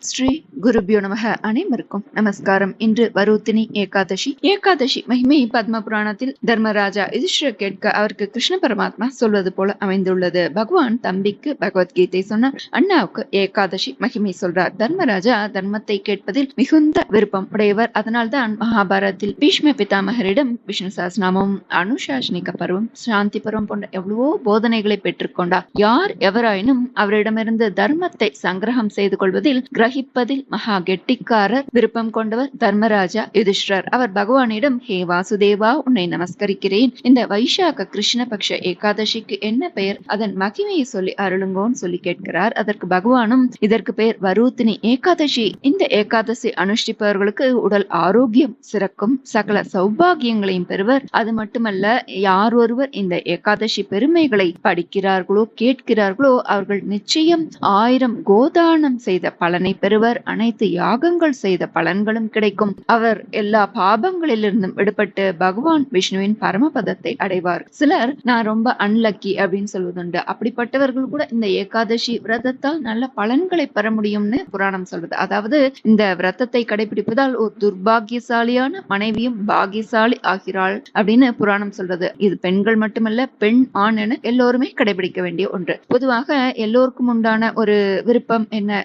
Sri குருபியோ நமக அனைவருக்கும் நமஸ்காரம். இன்று வருத்தினி ஏகாதசி. ஏகாதசி மகிமை பத்ம புராணத்தில் தர்மராஜா யுதிஷ்டர் கேட்க அவருக்கு கிருஷ்ண பரமாத்மா சொல்வது போல அமைந்துள்ளது. பகவான் தம்பிக்கு பகவத்கீதை சொன்னார் அண்ணாவுக்கு ஏகாதசி மகிமை சொல்றார். தர்மராஜா தர்மத்தை கேட்பதில் மிகுந்த விருப்பம் உடையவர். அதனால்தான் மகாபாரதத்தில் பீஷ்ம பிதாமகரிடம் விஷ்ணு சாஸ்நாமம் அனுசாசனிக பருவம் சாந்தி பருவம் போன்ற எவ்வளவோ போதனைகளை பெற்றுக்கொண்டார். யார் எவராயினும் அவரிடமிருந்து தர்மத்தை சங்கிரகம் செய்து கொள்வதில் கிரகிப்பதில் மகா கெட்டிக்காரர் விருப்பம் கொண்டவர் தர்மராஜா யுதிஷ்டர். அவர் பகவானிடம் ஹே வாசுதேவா உன்னை நமஸ்கரிக்கிறேன். இந்த வைசாக கிருஷ்ணபக்ஷ ஏகாதசிக்கு என்ன பெயர்? அதன் மகிமையை சொல்லி அருளுங்கோன்னு சொல்லி கேட்கிறார். அதற்கு பகவானும் இதற்கு பெயர் வரூத்தினி ஏகாதசி. இந்த ஏகாதசி அனுஷ்டிப்பவர்களுக்கு உடல் ஆரோக்கியம் சிறக்கும். சகல சௌபாகியங்களையும் பெறுவர். அது மட்டுமல்ல யார் ஒருவர் இந்த ஏகாதசி பெருமைகளை படிக்கிறார்களோ கேட்கிறார்களோ அவர்கள் நிச்சயம் ஆயிரம் கோதானம் செய்த பலனை பெறுவர். அனைத்து யாகங்கள் செய்த பலன்களும் கிடைக்கும். அவர் எல்லா பாபங்களிலிருந்தும் விடுபட்டு பகவான் விஷ்ணுவின் பரமபதத்தை அடைவார். சிலர் நான் ரொம்ப அன்லக்கி அப்படின்னு சொல்வதுண்டு. அப்படிப்பட்டவர்கள் கூட இந்த ஏகாதசி விரதத்தால் நல்ல பலன்களை பெற முடியும்னு புராணம் சொல்றது. அதாவது இந்த விரதத்தை கடைபிடிப்பதால் ஒரு துர்பாகியசாலியான மனைவியும் பாகியசாலி ஆகிறாள் அப்படின்னு புராணம் சொல்றது. இது பெண்கள் மட்டுமல்ல பெண் ஆண் என எல்லோருமே கடைபிடிக்க வேண்டிய ஒன்று. பொதுவாக எல்லோருக்கும் உண்டான ஒரு விருப்பம் என்ன?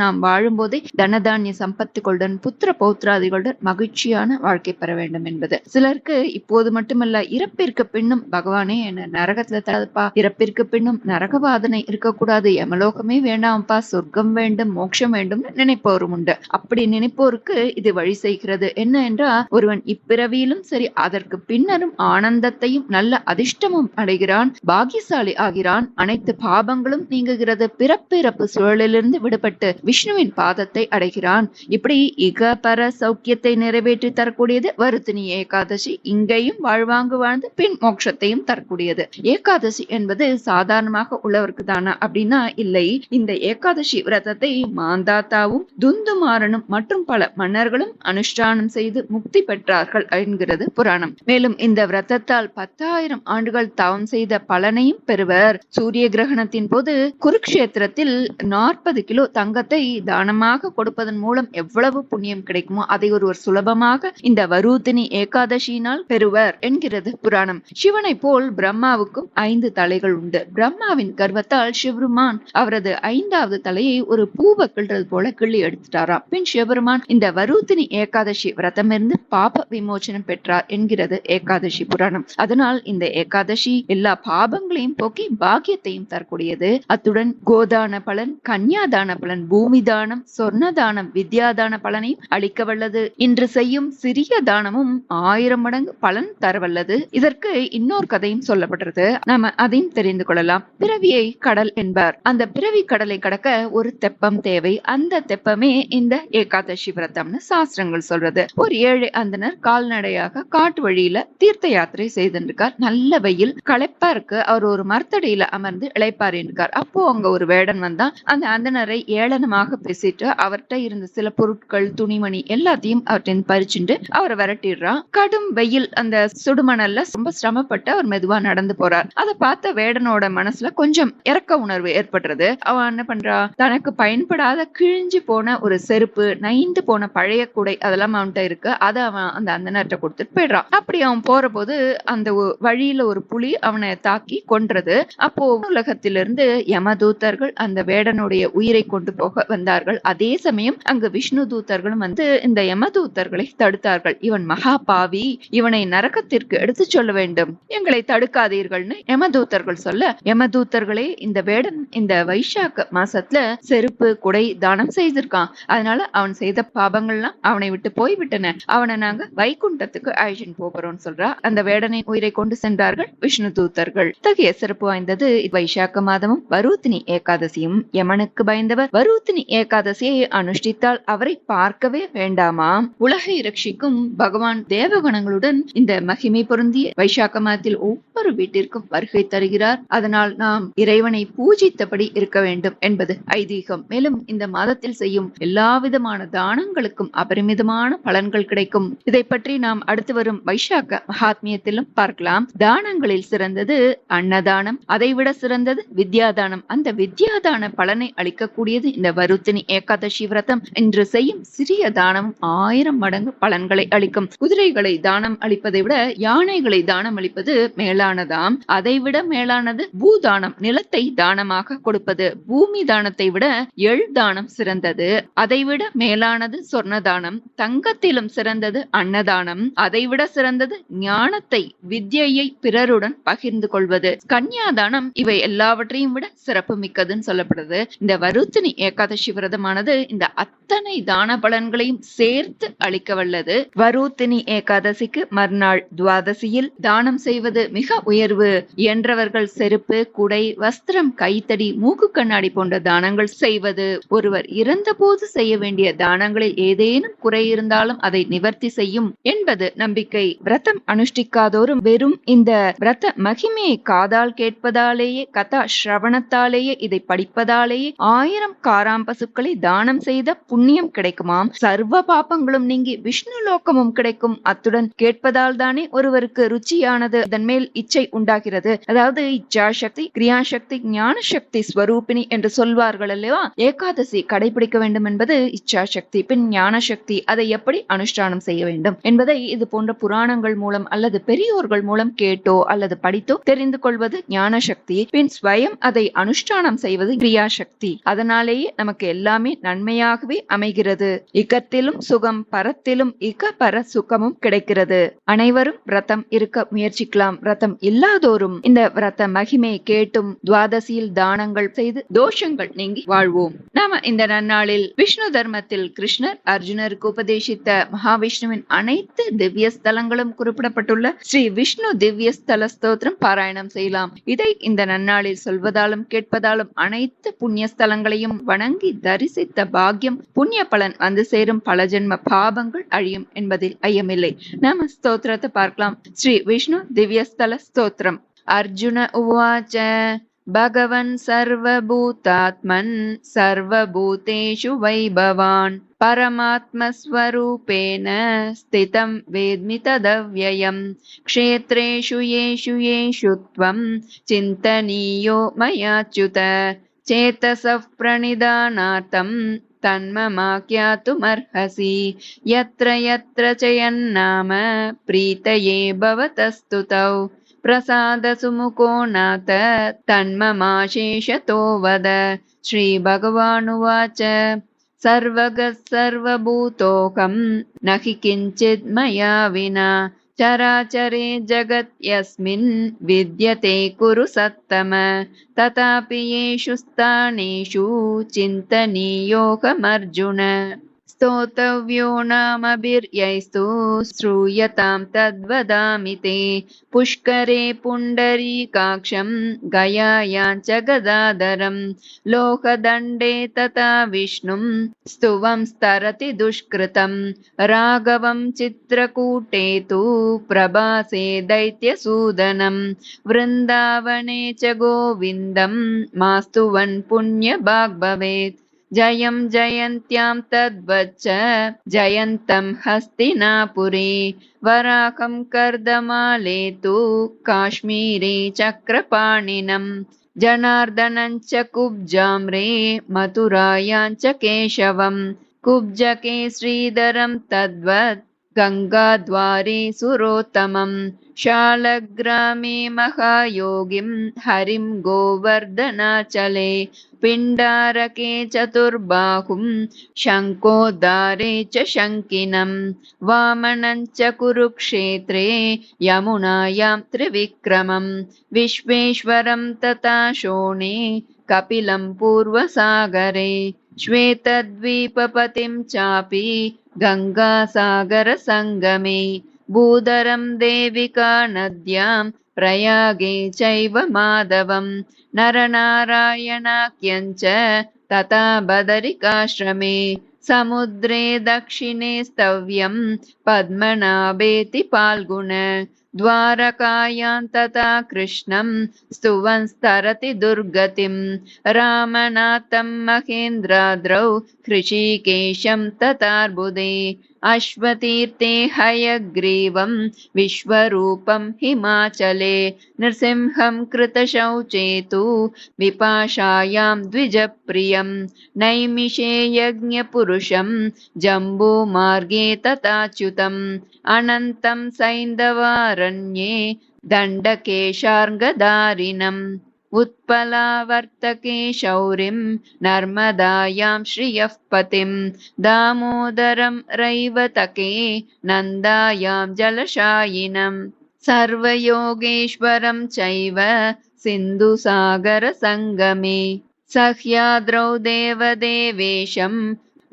நாம் வாழும் போதே தனதானிய சம்பத்துகளுடன் புத்திர பௌத்திராதிகளுடன் மகிழ்ச்சியான வாழ்க்கை பெற வேண்டும் என்பது. சிலருக்கு இப்போது மட்டுமல்ல இறப்பிற்கு பின்னும் பகவானே என்ன நரகத்துல தப்பா இறப்பிற்கு பின்னும் நரகவாதனை இருக்கக்கூடாது. எமலோகமே வேண்டாம்ப்பா சொர்க்கம் வேண்டும் மோட்சம் வேண்டும் நினைப்பவரும் உண்டு. அப்படி நினைப்போருக்கு இது வழி செய்கிறது. என்ன என்றா ஒருவன் இப்பிறவியிலும் சரி அதற்கு பின்னரும் ஆனந்தத்தையும் நல்ல அதிர்ஷ்டமும் அடைகிறான் பாகியசாலி ஆகிறான். அனைத்து பாபங்களும் நீங்குகிறது. பிறப்பிறப்பு சூழலிலிருந்து விடுபட்டு விஷ்ணுவின் பாதத்தை சுகத்தை அடைகிறான். இப்படி இகபர சௌக்கியத்தை நிறைவேற்றி தரக்கூடியது வருத்தினி ஏகாதசி. இங்கேயும் வாழ்வாங்கு வாழ்ந்து பின் மோட்சத்தையும் தரக்கூடியது. ஏகாதசி என்பது சாதாரணமாக உள்ளவருக்கு தானா அப்படின்னா இல்லை. இந்த ஏகாதசி விரதத்தை மாந்தாத்தாவும் துந்துமாறனும் மற்றும் பல மன்னர்களும் அனுஷ்டானம் செய்து முக்தி பெற்றார்கள் என்கிறது புராணம். மேலும் இந்த விரதத்தால் பத்தாயிரம் ஆண்டுகள் தவம் செய்த பலனையும் பெறுவர். சூரிய கிரகணத்தின் போது குருக்ஷேத்திரத்தில் நாற்பது கிலோ தங்கத்தை தானமாக கொடுப்பதன் மூலம் எவ்வளவு புண்ணியம் கிடைக்குமோ அதை ஒருவர் சுலபமாக இந்த வரூத்தினி ஏகாதசியினால் பெறுவர் என்கிறது புராணம். சிவனை போல் பிரம்மாவுக்கும் ஐந்து தலைகள் உண்டு. பிரம்மாவின் கர்வத்தால் சிவருமான் அவரது ஐந்தாவது தலையை ஒரு பூவை கிள்றது போல கிள்ளி எடுத்துட்டாராம். பின் சிவபெருமான் இந்த வரூத்தினி ஏகாதசி விரதமிருந்து பாப விமோச்சனம் பெற்றார் என்கிறது ஏகாதசி புராணம். அதனால் இந்த ஏகாதசி எல்லா பாபங்களையும் போக்கி பாக்கியத்தையும் தரக்கூடியது. அத்துடன் கோதான பலன் கன்யாதான பலன் பூமி தானம் சொர்ண தானம் வித்யாதான பலனையும் அளிக்க வல்லது. இன்று செய்யும் சிறிய தானமும் ஆயிரம் மடங்கு பலன் தரவல்லது இதற்கு இன்னொரு கதையும் சொல்லப்படுறது நாம அதையும் தெரிந்து கொள்ளலாம். பிறவியை கடல் என்பார். அந்த பிறவி கடலை கடக்க ஒரு தெப்பம் தேவை. அந்த தெப்பமே இந்த ஏகாதசி விரதம்னு சாஸ்திரங்கள் சொல்றது. ஒரு ஏழை அந்தனர் கால்நடையாக காட்டு வழியில தீர்த்த யாத்திரை செய்திருக்கார் நல்ல வெயில் களைப்பா இருக்கு. அவர் ஒரு மரத்தடியில அமர்ந்து இழைப்பார் என்றார் அப்போ அங்க ஒரு வேடன் வந்தான். அந்த அந்தனரை ஏளனமாக பேசிட்டு அவர் அவர்கிட்ட இருந்த சில பொருட்கள் துணிமணி எல்லாத்தையும் அவர்கிட்ட பறிச்சுட்டு அவரை விரட்டிடுறான் கடும் வெயில் அந்த சுடுமணல்ல ரொம்ப சிரமப்பட்டு அவர் மெதுவா நடந்து போறார். அதை பார்த்த வேடனோட மனசுல கொஞ்சம் இறக்க உணர்வு ஏற்படுறது. அவன் என்ன பண்றா? தனக்கு பயன்படாத கிழிஞ்சு போன ஒரு செருப்பு நைந்து போன பழைய குடை அதெல்லாம் அவன்கிட்ட இருக்கு. அதை அவன் அந்த அந்தனர்கிட்ட கொடுத்துட்டு போயிடுறான் அப்படி அவன் போற போது அந்த வழியில ஒரு புலி அவனை தாக்கி கொன்றது. அப்போ உலகத்திலிருந்து யமதூத்தர்கள் அந்த வேடனுடைய உயிரை கொண்டு போக வந்தார்கள். அதே சமயம் அங்கு விஷ்ணு தூத்தர்களும் வந்து இந்த யமதூத்தர்களை தடுத்தார்கள். இவன் மகா பாவி இவனை நரகத்திற்கு எடுத்து சொல்ல வேண்டும். எங்களை தடுக்காதீர்கள்னு யமதூத்தர்கள் சொல்ல யமதூத்தர்களே இந்த வேடன் இந்த வைசாக்க மாசத்துல செருப்பு குடை தானம் செய்திருக்கான். அதனால அவன் செய்த பாபங்கள்லாம் அவனை விட்டு போய்விட்டன. அவனை நாங்க வைகுண்டத்துக்கு அழைச்சின் போகிறோம்னு சொல்றா. அந்த வேடனை உயிரை கொண்டு சென்றார்கள் விஷ்ணு தூத்தர்கள் இத்தகைய சிறப்பு வாய்ந்தது வைசாக்க மாதமும் வரூத்தினி ஏகாதசியும். யமனுக்கு பயந்தவர் வரூத்தினி ஏகாதசியை அனுஷ்டித்தால் அவரை பார்க்கவே வேண்டாமாம் உலகை ரட்சிக்கும் பகவான் தேவகணங்களுடன் இந்த மகிமை பொருந்திய வைசாக்க மாதத்தில் ஒவ்வொரு வீட்டிற்கும் வருகை தருகிறார். அதனால் நாம் இறைவனை பூஜித்தபடி இருக்க வேண்டும் என்பது ஐதீகம். மேலும் இந்த மாதத்தில் செய்யும் எல்லா விதமான தானங்களுக்கும் அபரிமிதமான பலன்கள் கிடைக்கும். இதை பற்றி நாம் அடுத்து வரும் வைசாக்க மகாத்மியத்திலும் பார்க்கலாம். தானங்களில் சிறந்தது அன்னதானம் அதைவிட சிறந்தது வித்யாதானம். அந்த வித்யாதான பலனை அளிக்கக்கூடியது இந்த வருத்தினி ஏகாதசி ஏகாதசி விரதம் என்று செய்யும் சிறிய தானம் ஆயிரம் மடங்கு பலன்களை அளிக்கும். குதிரைகளை தானம் அளிப்பதை விட யானைகளை தானம் அளிப்பது மேலானதாம். அதைவிட மேலானது பூதானம் நிலத்தை தானமாக கொடுப்பது. பூமி தானத்தை விட எள் தானம் சிறந்தது. அதைவிட மேலானது சொர்ண தானம் தங்கத்திலும் சிறந்தது அன்னதானம். அதைவிட சிறந்தது ஞானத்தை வித்யையை பிறருடன் பகிர்ந்து கொள்வது. கன்னியாதானம் இவை எல்லாவற்றையும் விட சிறப்பு மிக்கதுன்னு சொல்லப்படுது. இந்த வருத்தினி ஏகாதசி விரதமானது இந்த அத்தனை தான பலன்களையும் சேர்த்து அளிக்க வல்லது வரூத்தினி ஏகாதசிக்கு மறுநாள் துவாதசியில் தானம் செய்வது மிக உயர்வு. என்றவர்கள் செருப்பு குடை வஸ்திரம் கைத்தடி மூக்கு கண்ணாடி போன்ற தானங்கள் செய்வது. ஒருவர் இறந்தபோது செய்ய வேண்டிய தானங்களில் ஏதேனும் குறை இருந்தாலும் அதை நிவர்த்தி செய்யும் என்பது நம்பிக்கை. விரதம் அனுஷ்டிக்காதோரும் வெறும் இந்த விரத மகிமையை காதால் கேட்பதாலேயே கதா ஸ்ரவணத்தாலேயே இதை படிப்பதாலேயே ஆயிரம் காராம் பசுக்களை தானம் செய்த புண்ணியம் கிடைக்குமாம். சர்வ பாப்பங்களும் நீங்கி விஷ்ணு லோகமும் கிடைக்கும். அத்துடன் கேட்பதால் தானே ஒருவருக்கு ருச்சியானது. அதன் மேல் இச்சை உண்டாகிறது. அதாவது இச்சா சக்தி கிரியா சக்தி ஞான சக்தி ஸ்வரூபிணி என்று சொல்வார்கள் அல்லவா? ஏகாதசி கடைபிடிக்க வேண்டும் என்பது இச்சா சக்தி பின் ஞான சக்தி அதை எப்படி அனுஷ்டானம் செய்ய வேண்டும் என்பதை இது போன்ற புராணங்கள் மூலம் அல்லது பெரியோர்கள் மூலம் கேட்டோ அல்லது படித்தோ தெரிந்து கொள்வது ஞான சக்தி பின் ஸ்வயம் அதை அனுஷ்டானம் செய்வது கிரியா சக்தி அதனாலேயே நமக்கு எல்லாமே நன்மையாகவே அமைகிறது. இக்கத்திலும் சுகம் பரத்திலும் இக பர சுகமும் கிடைக்கிறது. அனைவரும் விரதம் இருக்க முயற்சிக்கலாம். விரதம் இல்லாதோரும் இந்த விரத மகிமை கேட்டும் துவாதசியில் தானங்கள் செய்து தோஷங்கள் நீங்கி வாழ்வோம். நாம இந்த நன்னாளில் விஷ்ணு தர்மத்தில் கிருஷ்ணர் அர்ஜுனருக்கு உபதேசித்த மகாவிஷ்ணுவின் அனைத்து திவ்ய ஸ்தலங்களும் குறிப்பிடப்பட்டுள்ள ஸ்ரீ விஷ்ணு திவ்ய ஸ்தல ஸ்தோத்திரம் பாராயணம் செய்யலாம். இதை இந்த நன்னாளில் சொல்வதாலும் கேட்பதாலும் அனைத்து புண்ணிய ஸ்தலங்களையும் வணங்கி தரிசித்த பாக்கியம் புண்ணிய பலன் வந்து சேரும் பல ஜென்ம பாபங்கள் அழியும் என்பதில் ஐயமில்லை நாம ஸ்தோத்திரத்தை பார்க்கலாம் ஸ்ரீ விஷ்ணு திவ்யஸ்தல ஸ்தோத்திரம் அர்ஜுன உவாச்ச भगवन् सर्वभूतात्मन् सर्वभूतेषु वै भवान् परमात्मस्वरूपेण स्थितं वेद्मि तदव्ययम् क्षेत्रेषु येषु येषु त्वं चिन्तनीयो मयाच्युत चेतसः प्रणिधानार्थं तन्ममाख्यातुमर्हसि। यत्र यत्र च यन्नाम प्रीतये भवतस्तुतौ। प्रसादसुमुखो नाथ तन्ममाशेषतो वद। श्रीभगवानुवाच सर्वगः सर्वभूतोऽहं न हि किञ्चित् मया विना चराचरे जगत् यस्मिन् विद्यते कुरु सत्तम। तथापि येषु स्थानेषु चिन्तनीयोऽहमर्जुन स्तोतव्यो नामभिर्यैस्तु श्रूयतां तद्वदामि ते। पुष्करे पुण्डरीकाक्षं गयायां च गदाधरं। लोकदण्डे तथा विष्णुं स्तुवं स्तरति दुष्कृतं। राघवं चित्रकूटे तु प्रभासे दैत्यसूदनं। वृन्दावने च गोविन्दं मास्तुवन् पुण्यभाग् भवेत् जयं जयन्त्यां तद्वच्च जयन्तं हस्तिनापुरे वराकं कर्दमाले तु काश्मीरे चक्रपाणिनं जनार्दनं च कुब्जाम्रे मथुरायां च केशवं कुब्जके श्रीधरं तद्वत् गङ्गाद्वारे सुरोत्तमं शालग्रामे महायोगिं हरिं गोवर्धनाचले पिण्डारके चतुर्बाहुं शङ्कोद्धारे च शङ्किनं वामनं च कुरुक्षेत्रे यमुनायां त्रिविक्रमं विश्वेश्वरं तथा शोणे कपिलं पूर्वसागरे श्वेतद्वीपपतिं चापि गङ्गासागरसङ्गमे भूधरं देविका नद्यां प्रयागे चैव माधवं नरनारायणाख्यं च तथा बदरिकाश्रमे समुद्रे दक्षिणे स्तव्यं पद्मनाभेति फाल्गुण द्वारकायां तथा कृष्णं स्तुवंस्तरति दुर्गतिं। रामनाथं महेन्द्राद्रौ हृषीकेशं तथार्बुदे अश्वतीर्थे हयग्रीवं विश्वरूपं हिमाचले नृसिंहं कृतशौचेतु विपाशायां द्विजप्रियं नैमिषे यज्ञपुरुषं जम्बूमार्गे तथाच्युतम् अनन्तं सैन्दवारण्ये दण्डकेशार्गदारिणम् उत्पलावर्तके शौरिं नर्मदायां श्रियः पतिं दामोदरं रैवतके नन्दायां जलशायिनं सर्वयोगेश्वरं चैव सिन्धुसागरसङ्गमे सह्याद्रौ देवदेवेशं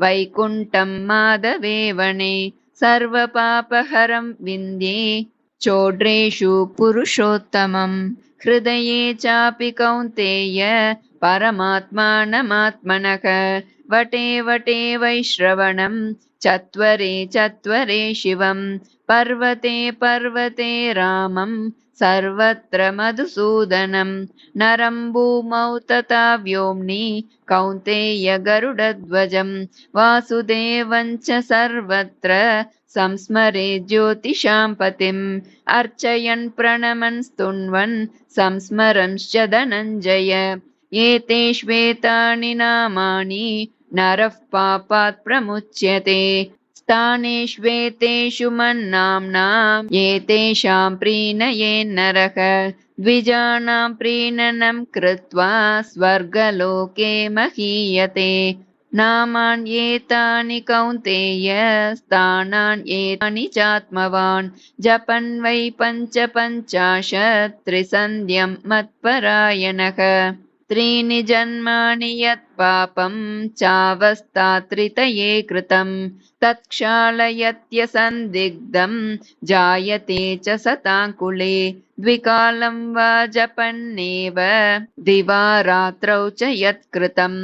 वैकुण्ठं माधवेवणे सर्वपापहरं विन्द्ये चोड्रेषु पुरुषोत्तमम् हृदये चापि कौन्तेय परमात्मानमात्मनः। वटे वटे वैश्रवणं चत्वरे चत्वरे शिवं। पर्वते पर्वते रामं सर्वत्र मधुसूदनं। नरं भूमौ तथा व्योम्नि कौन्तेय गरुडध्वजं वासुदेवं च सर्वत्र संस्मरे ज्योतिषां पतिम्। अर्चयन् प्रणमन् स्तुन्वन् संस्मरंश्च धनञ्जय। एते श्वेतानि नामानि नरः पापात् प्रमुच्यते स्थानेष्वेतेषु मन्नाम्नाम् एतेषां प्रीणयेन्नरः द्विजानां प्रीणनं कृत्वा स्वर्गलोके महीयते। नामान्येतानि कौन्तेय स्थानान्येतानि चात्मवान्। जपन् वै पञ्च पञ्चाशत् त्रिसन्ध्यं मत्परायणः त्रीणि जन्मानि यत्पापं चावस्तात्रितये कृतं तत्क्षालयत्यसन्दिग्धं जायते च सताङ्कुले। द्विकालं वा जपन्नेव दिवा रात्रौ च यत्कृतम्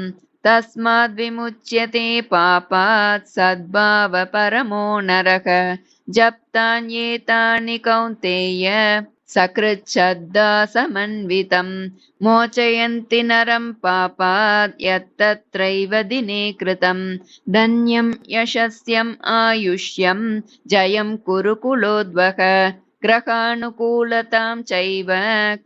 तस्माद्विमुच्यते पापात् सद्भावपरमो नरः। जप्तान्येतानि कौन्तेय सकृच्छब्दासमन्वितं मोचयन्ति नरं पापात् यत्तत्रैव दिने कृतं। धन्यं यशस्यम् आयुष्यं। जयं कुरुकुलोद्वह ग्रहानुकूलतां चैव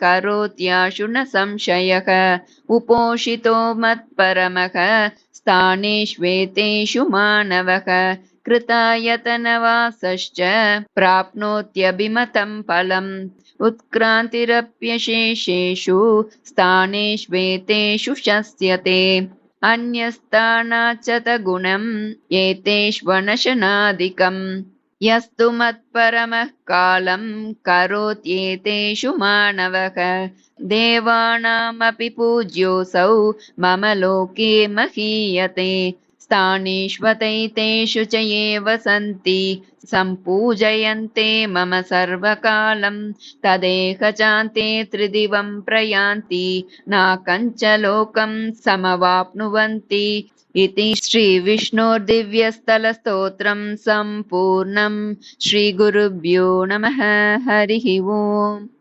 करोत्याशु न संशयः। उपोषितो मत्परमः। स्थानेष्वेतेषु मानवः कृतायतनवासश्च प्राप्नोत्यभिमतं फलम्। उत्क्रान्तिरप्यशेषेषु स्थानेष्वेतेषु शस्यते। अन्यस्थानाच्च तगुणम् एतेष्वनशनादिकम्। यस्तु मत्परमः कालं करोत्येतेषु मानवः। देवानामपि पूज्योऽसौ मम लोके महीयते स्थानेष्वतैतेषु च ये वसन्ति सम्पूजयन्ते मम सर्वकालं तदेह चान्ते त्रिदिवं प्रयान्ति। नाकञ्च लोकं समवाप्नुवन्ति। इति श्रीविष्णोर्दिव्यस्थलस्तोत्रं सम्पूर्णं। श्रीगुरुभ्यो नमः। हरिः ओम्